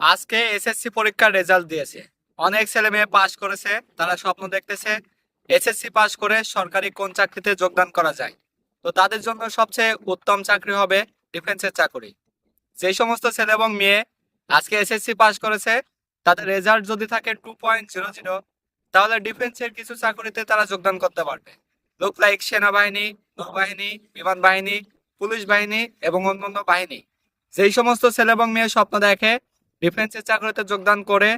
আজকে এসএসসি পরীক্ষার রেজাল্ট দিয়েছে। অনেক ছেলে মেয়ে পাশ করেছে, তারা স্বপ্ন দেখতেছে এসএসসি পাশ করে সরকারি কোন চাকরিতে যোগদান করা যায়। তো তাদের জন্য সবচেয়ে উত্তম চাকরি হবে ডিফেন্সের চাকরি। যেই সমস্ত ছেলে এবং মেয়ে আজকে এসএসসি পাশ করেছে, তাদের রেজাল্ট যদি থাকে টু পয়েন্ট জিরো জিরো তাহলে ডিফেন্সের কিছু চাকরিতে তারা যোগদান করতে পারবে। লোক লাইক সেনাবাহিনী, নৌবাহিনী, বিমান বাহিনী, পুলিশ বাহিনী এবং অন্যান্য বাহিনী। যেই সমস্ত ছেলে এবং মেয়ে স্বপ্ন দেখে ডিফেন্সের চাকরিতে যোগদান করে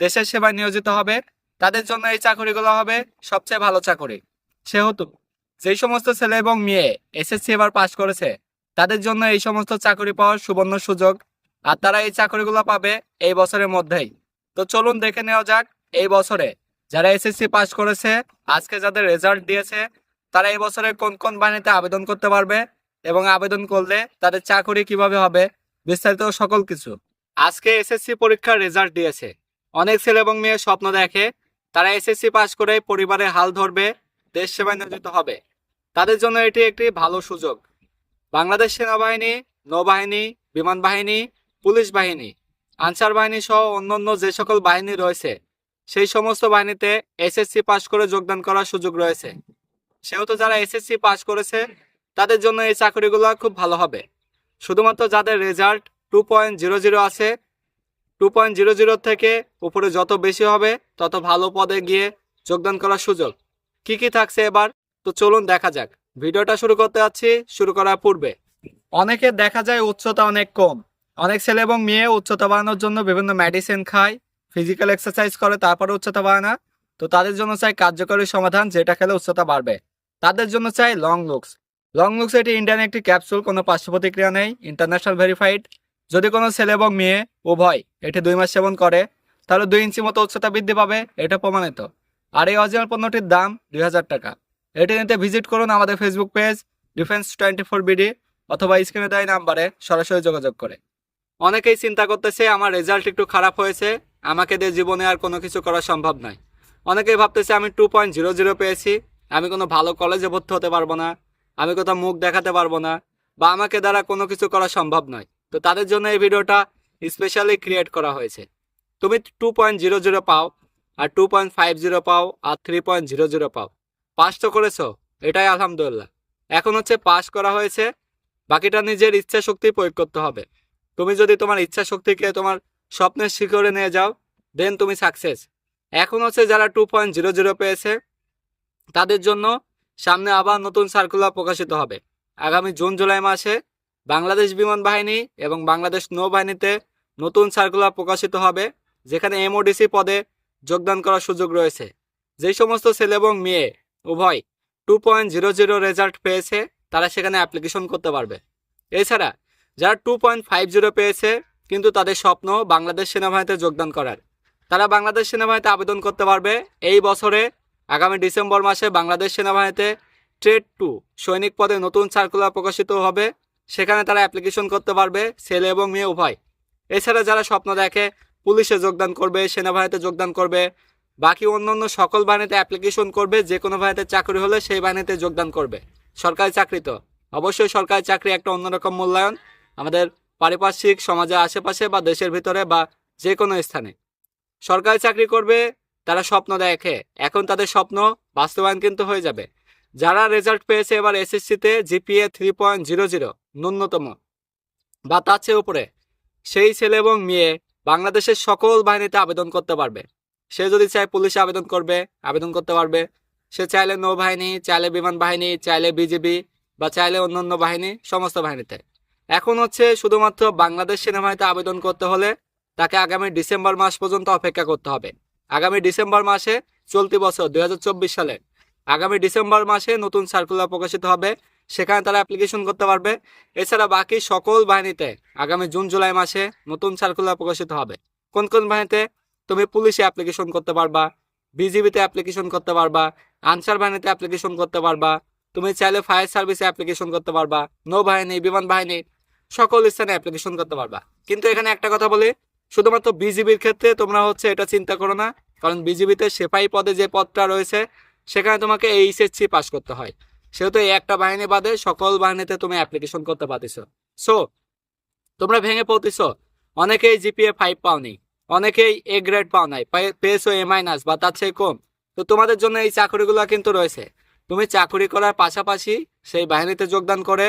দেশের সেবায় নিয়োজিত হবে। তাদের জন্য এই চাকরিগুলো হবে সবচেয়ে ভালো চাকরি। সেহেতু যেই সমস্ত ছেলে এবং মেয়ে এসএসসি এবার পাশ করেছে, তাদের জন্য এই সমস্ত চাকরি পাওয়ার সুবর্ণ সুযোগ। আর তারা এই চাকরিগুলো পাবে এই বছরের মধ্যেই। তো চলুন দেখে নেওয়া যাক এই বছরে যারা এসএসসি পাস করেছে, আজকে যাদের রেজাল্ট দিয়েছে, তারা এই বছরে কোন কোন বাহিনীতে আবেদন করতে পারবে এবং আবেদন করলে তাদের চাকরি কীভাবে হবে, বিস্তারিত সকল কিছু। আজকে এসএসসি পরীক্ষার রেজাল্ট দিয়েছে। অনেক ছেলে এবং মেয়ে স্বপ্ন দেখে, তারা এসএসসি পাস করে পরিবারে হাল ধরবে, দেশ সেবায় নিয়োজিত হবে। তাদের জন্য এটি একটি ভালো সুযোগ। বাংলাদেশ সেনাবাহিনী, নৌবাহিনী, বিমান বাহিনী, পুলিশ বাহিনী, আনসার বাহিনী সহ অন্যান্য যে সকল বাহিনী রয়েছে, সেই সমস্ত বাহিনীতে এসএসসি পাস করে যোগদান করার সুযোগ রয়েছে। সেহেতু যারা এসএসসি পাস করেছে, তাদের জন্য এই চাকরিগুলো খুব ভালো হবে। শুধুমাত্র যাদের result two point zero zero আছে। টু পয়েন্ট জিরো জিরো থেকে উপরে যত বেশি হবে, তত ভালো পদে গিয়ে যোগদান করার সুযোগ। কি কি থাকছে এবার? তো চলুন দেখা যাক। ভিডিওটা শুরু করতে যাচ্ছি, শুরু করার পূর্বে। অনেকে দেখা যায় উচ্চতা অনেক কম। অনেক ছেলে এবং মেয়ে উচ্চতা বাড়ানোর জন্য বিভিন্ন মেডিসিন খায় ফিজিক্যাল এক্সারসাইজ করে, তারপরে উচ্চতা বাড়ায় না। তো তাদের জন্য চাই কার্যকরী সমাধান, যেটা খেলে উচ্চতা বাড়বে। তাদের জন্য চাই লং লুকস লং লুকস এটি ইন্ডিয়ান একটি ক্যাপসুল কোনো পার্শ্ব প্রতিক্রিয়া নেই ইন্টারন্যাশনাল ভেরিফাইড যদি কোনো ছেলে এবং মেয়ে উভয় এটি দুই মাস সেবন করে, তাহলে দুই ইঞ্চি মতো উচ্চতা বৃদ্ধি পাবে, এটা প্রমাণিত। আর এই অরিজিনাল পণ্যটির দাম দুই হাজার টাকা। এটি নিতে ভিজিট করুন আমাদের Facebook page defence twenty four BD অথবা স্ক্রিনে দেয় নাম্বারে সরাসরি যোগাযোগ করে। অনেকেই চিন্তা করতেছে, আমার রেজাল্ট একটু খারাপ হয়েছে, আমাকে দিয়ে জীবনে আর কোনো কিছু করা সম্ভব নয়। অনেকেই ভাবতেছে, আমি টু পয়েন্ট জিরো জিরো পেয়েছি, আমি কোনো ভালো কলেজে ভর্তি হতে পারব না, আমি কোথাও মুখ দেখাতে পারব না, বা আমাকে দ্বারা কোনো কিছু করা সম্ভব নয়। তো তাদের জন্য এই ভিডিওটা স্পেশালি ক্রিয়েট করা হয়েছে। তুমি টু পয়েন্ট জিরো জিরো পাও, আর টু পয়েন্ট ফাইভ জিরো পাও, আর থ্রি পয়েন্ট জিরো জিরো পাও। পাস তো করেছ, এটাই আলহামদুলিল্লাহ। এখন হচ্ছে পাস করা হয়েছে, বাকিটা নিজের ইচ্ছা শক্তি প্রয়োগ করতে হবে। তুমি যদি তোমার ইচ্ছা শক্তিকে তোমার স্বপ্নের শিখরে নিয়ে যাও দেন তুমি সাকসেস এখন হচ্ছে যারা টু পয়েন্ট জিরো জিরো পেয়েছে, তাদের জন্য সামনে আবার নতুন সার্কুলার প্রকাশিত হবে। আগামী জুন, জুলাই মাসে বাংলাদেশ বিমান বাহিনী এবং বাংলাদেশ নৌবাহিনীতে নতুন সার্কুলার প্রকাশিত হবে, যেখানে এমওডিসি পদে যোগদান করার সুযোগ রয়েছে। যেই সমস্ত ছেলে এবং মেয়ে উভয় two point zero zero result পেয়েছে, তারা সেখানে অ্যাপ্লিকেশন করতে পারবে। এছাড়া যারা টু পয়েন্ট ফাইভ জিরো পেয়েছে, কিন্তু তাদের স্বপ্ন বাংলাদেশ সেনাবাহিনীতে যোগদান করার। তারা বাংলাদেশ সেনাবাহিনীতে আবেদন করতে পারবে। এই বছরে আগামী ডিসেম্বর মাসে বাংলাদেশ সেনাবাহিনীতে ট্রেড টু সৈনিক পদে নতুন সার্কুলার প্রকাশিত হবে। সেখানে তারা অ্যাপ্লিকেশন করতে পারবে, ছেলে এবং মেয়ে উভয়। এছাড়া যারা স্বপ্ন দেখে, পুলিশে যোগদান করবে, সেনাবাহিনীতে যোগদান করবে, বাকি অন্যান্য সকল বাহিনীতে অ্যাপ্লিকেশন করবে যে কোনো বাহিনীতে চাকরি হলে সেই বাহিনীতে যোগদান করবে। সরকারি চাকরি তো। অবশ্যই সরকারি চাকরি একটা অন্যরকম মূল্যায়ন আমাদের পারিপার্শ্বিক সমাজের আশেপাশে বা দেশের ভিতরে বা যে কোনো স্থানে। সরকারি চাকরি করবে, তারা স্বপ্ন দেখে। এখন তাদের স্বপ্ন বাস্তবায়ন কিন্তু হয়ে যাবে। যারা রেজাল্ট পেয়েছে এবার এসএসসিতে GPA three point zero zero ন্যূনতম। বা তার চেয়ে উপরে। সেই ছেলে এবং মেয়ে বাংলাদেশের সকল বাহিনীতে আবেদন করতে পারবে। সে যদি চায় পুলিশে আবেদন করবে, আবেদন করতে পারবে। সে চাইলে নৌবাহিনী, চাইলে বিমান বাহিনী, চাইলে বিজেপি বা চাইলে অন্যান্য বাহিনী, সমস্ত বাহিনীতে। এখন হচ্ছে শুধুমাত্র বাংলাদেশ সেনাবাহিনীতে আবেদন করতে হলে তাকে আগামী ডিসেম্বর মাস পর্যন্ত অপেক্ষা করতে হবে। আগামী ডিসেম্বর মাসে চলতি বছর দুই হাজার চব্বিশ সালে। আগামী ডিসেম্বর মাসে নতুন সার্কুলার প্রকাশিত হবে। সেখানে তারা অ্যাপ্লিকেশন করতে পারবে। এছাড়া বাকি সকল বাহিনীতে আগামী জুন, জুলাই মাসে নতুন সার্কুলার প্রকাশিত হবে। কোন কোন বাহিনীতে? তুমি পুলিশে অ্যাপ্লিকেশন করতে পারবা, বিজিবিতে অ্যাপ্লিকেশন করতে পারবা, আনসার বাহিনীতে অ্যাপ্লিকেশন করতে পারবা, তুমি চাইলে ফায়ার সার্ভিসে অ্যাপ্লিকেশন করতে পারবা, নৌবাহিনী, বিমান বাহিনী, সকল স্থানে অ্যাপ্লিকেশন করতে পারবা। কিন্তু এখানে একটা কথা বলি, শুধুমাত্র বিজিবির ক্ষেত্রে তোমরা হচ্ছে এটা চিন্তা করো না, কারণ বিজিবিতে সেপাই পদে যে পদটা রয়েছে, সেখানে তোমাকে এইচএসসি পাস করতে হয়। সেহেতু একটা বাহিনী বাদে সকল বাহিনীতে তুমি অ্যাপ্লিকেশন করতে পারতেছ। সো তোমরা ভেঙে পড়তেছ। অনেকেই জিপিএ ফাইভ পাওনি। অনেকেই এ গ্রেড পাও নাই। পেয়েছ এ মাইনাস বা তার চেয়ে কম। তো তোমাদের জন্য এই চাকরিগুলো কিন্তু রয়েছে। তুমি চাকরি করার পাশাপাশি সেই বাহিনীতে যোগদান করে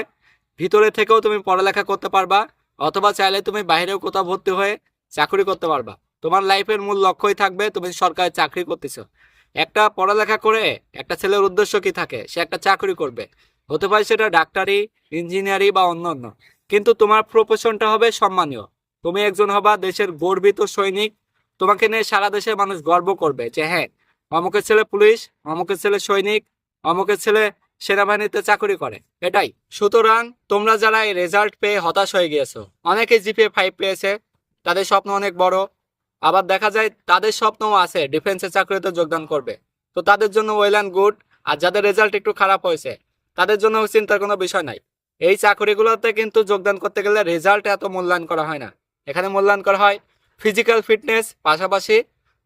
ভিতরে থেকেও তুমি পড়ালেখা করতে পারবা, অথবা চাইলে তুমি বাইরেও কোথাও ভর্তি হয়ে চাকরি করতে পারবা। তোমার লাইফের মূল লক্ষ্যই থাকবে তুমি সরকারি চাকরি করতেছো। একটা পড়ালেখা করে একটা ছেলের উদ্দেশ্য কি থাকে? সে একটা চাকরি করবে। হতে পারে সেটা ডাক্তারি, ইঞ্জিনিয়ারিং বা অন্য অন্য কিন্তু তোমার প্রফেশনটা হবে সম্মানীয়। তুমি একজন হবা দেশের গর্বিত সৈনিক। তোমাকে নিয়ে সারা দেশের মানুষ গর্ব করবে যে হ্যাঁ অমুকের ছেলে পুলিশ, অমুকের ছেলে সৈনিক, অমুকের ছেলে সেনাবাহিনীতে চাকরি করে। এটাই। সুতরাং তোমরা যারা এই রেজাল্ট পেয়ে হতাশ হয়ে গিয়েছো, অনেকে জিপিএ ফাইভ পেয়েছে, তাদের স্বপ্ন অনেক বড়। আবার দেখা যায় তাদের স্বপ্নও আছে ডিফেন্সের চাকরিতে যোগদান করবে। তো তাদের জন্য ওয়েল অ্যান্ড গুড আর যাদের রেজাল্ট একটু খারাপ হয়েছে, তাদের জন্য চিন্তার কোনো বিষয় নাই। এই চাকরিগুলোতে কিন্তু যোগদান করতে গেলে রেজাল্ট এত মূল্যায়ন করা হয় না। এখানে মূল্যায়ন করা হয় ফিজিক্যাল ফিটনেস পাশাপাশি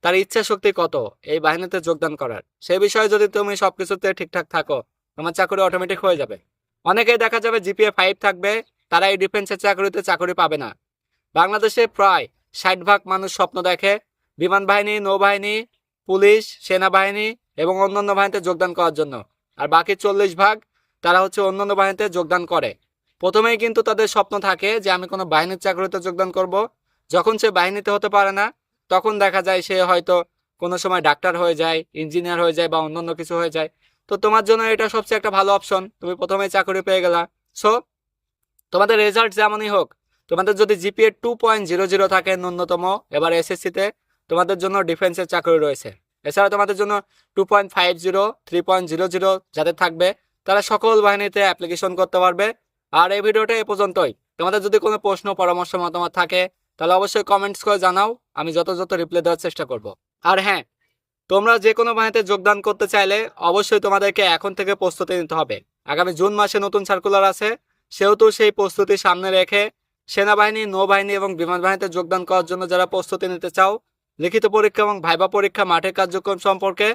তার ইচ্ছা শক্তি কত, এই বাহিনীতে যোগদান করার। সে বিষয়ে যদি তুমি সবকিছুতে ঠিকঠাক থাকো, তোমার চাকরি অটোমেটিক হয়ে যাবে। অনেকেই দেখা যাবে জিপিএ ফাইভ থাকবে, তারা এই ডিফেন্সের চাকরিতে চাকরি পাবে না। বাংলাদেশে প্রায় ষাট ভাগ মানুষ স্বপ্ন দেখে। বিমান বাহিনী, নৌবাহিনী, পুলিশ, সেনাবাহিনী এবং অন্যান্য বাহিনীতে যোগদান করার জন্য। আর বাকি চল্লিশ ভাগ তারা হচ্ছে অন্যান্য বাহিনীতে যোগদান করে। প্রথমেই কিন্তু তাদের স্বপ্ন থাকে যে, আমি কোনো বাহিনীর চাকরিতে যোগদান করব। যখন সে বাহিনীতে হতে পারে না, তখন দেখা যায় সে হয়তো কোনো সময় ডাক্তার হয়ে যায়, ইঞ্জিনিয়ার হয়ে যায় বা অন্যান্য কিছু হয়ে যায়। তো তোমার জন্য এটা সবচেয়ে একটা ভালো অপশন তুমি প্রথমে চাকরি পেয়ে গেলা। সো তোমাদের রেজাল্ট যেমনই হোক তোমাদের যদি GPA two point zero zero থাকে ন্যূনতম, এবার এসএসসিতে তোমাদের জন্য ডিফেন্সের চাকরি রয়েছে। এছাড়া তোমাদের জন্য two point five zero three point zero zero যাদের থাকবে, তারা সকল বাহিনীতে অ্যাপ্লিকেশন করতে পারবে। আর এই ভিডিওটা এ পর্যন্তই। তোমাদের যদি কোনো প্রশ্ন, পরামর্শ, মতামত থাকে, তাহলে অবশ্যই কমেন্টস করে জানাও, আমি যথাযথ রিপ্লাই দেওয়ার চেষ্টা করব। আর হ্যাঁ তোমরা যে কোনো বাহিনীতে যোগদান করতে চাইলে অবশ্যই তোমাদেরকে এখন থেকে প্রস্তুতি নিতে হবে। আগামী জুন মাসে নতুন সার্কুলার আছে, সেহেতু সেই প্রস্তুতি সামনে রেখে সেনাবাহিনী, নৌবাহিনী এবং বিমান বাহিনীতে যোগদান করার জন্য যারা প্রস্তুতি নিতে চাও, লিখিত পরীক্ষা এবং ভাইবা পরীক্ষা, মাঠের কার্যক্রম সম্পর্কে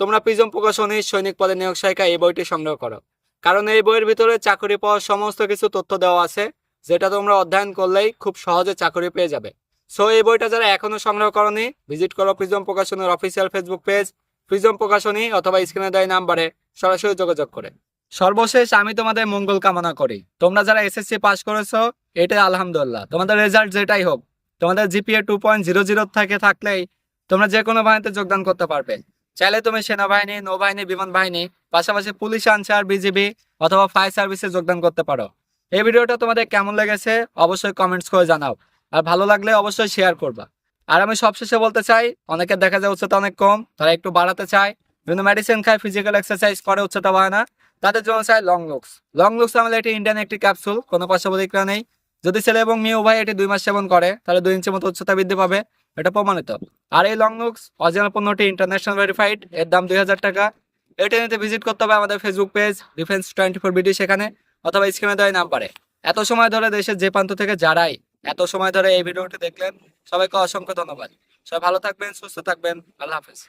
তোমরা প্রিজম প্রকাশনী, সৈনিক পদে নিয়োগ সহায়িকা এই বইটি সংগ্রহ করো। কারণ এই বইয়ের ভিতরে চাকরি পাওয়ার সমস্ত কিছু তথ্য দেওয়া আছে, যেটা তোমরা অধ্যয়ন করলেই খুব সহজে চাকরি পেয়ে যাবে। সো, এই বইটা যারা এখনও সংগ্রহ করনি, ভিজিট করো প্রিজম প্রকাশনের অফিসিয়াল ফেসবুক পেজ, প্রিজম প্রকাশনী অথবা স্ক্রিনে দেয় নাম্বারে সরাসরি যোগাযোগ করে। সর্বশেষ আমি তোমাদের মঙ্গল কামনা করি। তোমরা যারা এসএসসি পাস করেছ এটাই আলহামদুলিল্লাহ। তোমাদের রেজাল্ট যেটাই হোক, তোমাদের GPA two point zero zero থেকে থাকলেই তোমরা যে কোনো বাহিনীতে যোগদান করতে পারবে। চাইলে তুমি সেনাবাহিনী, নৌবাহিনী বিমান বাহিনী পাশাপাশি পুলিশ, আনসার বিজিবি অথবা ফায়ার সার্ভিসে যোগদান করতে পারো। এই ভিডিওটা তোমাদের কেমন লেগেছে অবশ্যই কমেন্টস করে জানাও। আর ভালো লাগলে অবশ্যই শেয়ার করবা। আর আমি সবশেষে বলতে চাই, অনেকের দেখা যায় উচ্চতা অনেক কম, তারা একটু বাড়াতে চায় বিভিন্ন মেডিসিন খায় ফিজিক্যাল এক্সারসাইজ করে, উচ্চতা বাড়ায় না। তাদের জন্য চাই লং লুকস লং লুকস আমাদের এটি ইন্ডিয়ান একটি ক্যাপসুল কোনো পার্শ্ব নেই। যদি ছেলে এবং মেয়ে উভয় এটি দুই মাস সেবন করে, তাহলে দুই ইঞ্চি মতো উচ্চতা বৃদ্ধি পাবে। এটা প্রমাণিত। আর এই লং লুকস অরিজিনাল পণ্যটি ইন্টারন্যাশনাল ভেরিফাইড এর দাম দুই হাজার টাকা। এটা নিতে ভিজিট করতে হবে আমাদের Facebook page defence twenty four BD সেখানে, অথবা স্ক্রিনে দেওয়া নাম্বারে এত সময় ধরে দেশের যে প্রান্ত থেকে যারাই এত সময় ধরে এই ভিডিওটি দেখলেন, সবাইকে অসংখ্য ধন্যবাদ। সবাই ভালো থাকবেন, সুস্থ থাকবেন। আল্লাহ হাফেজ।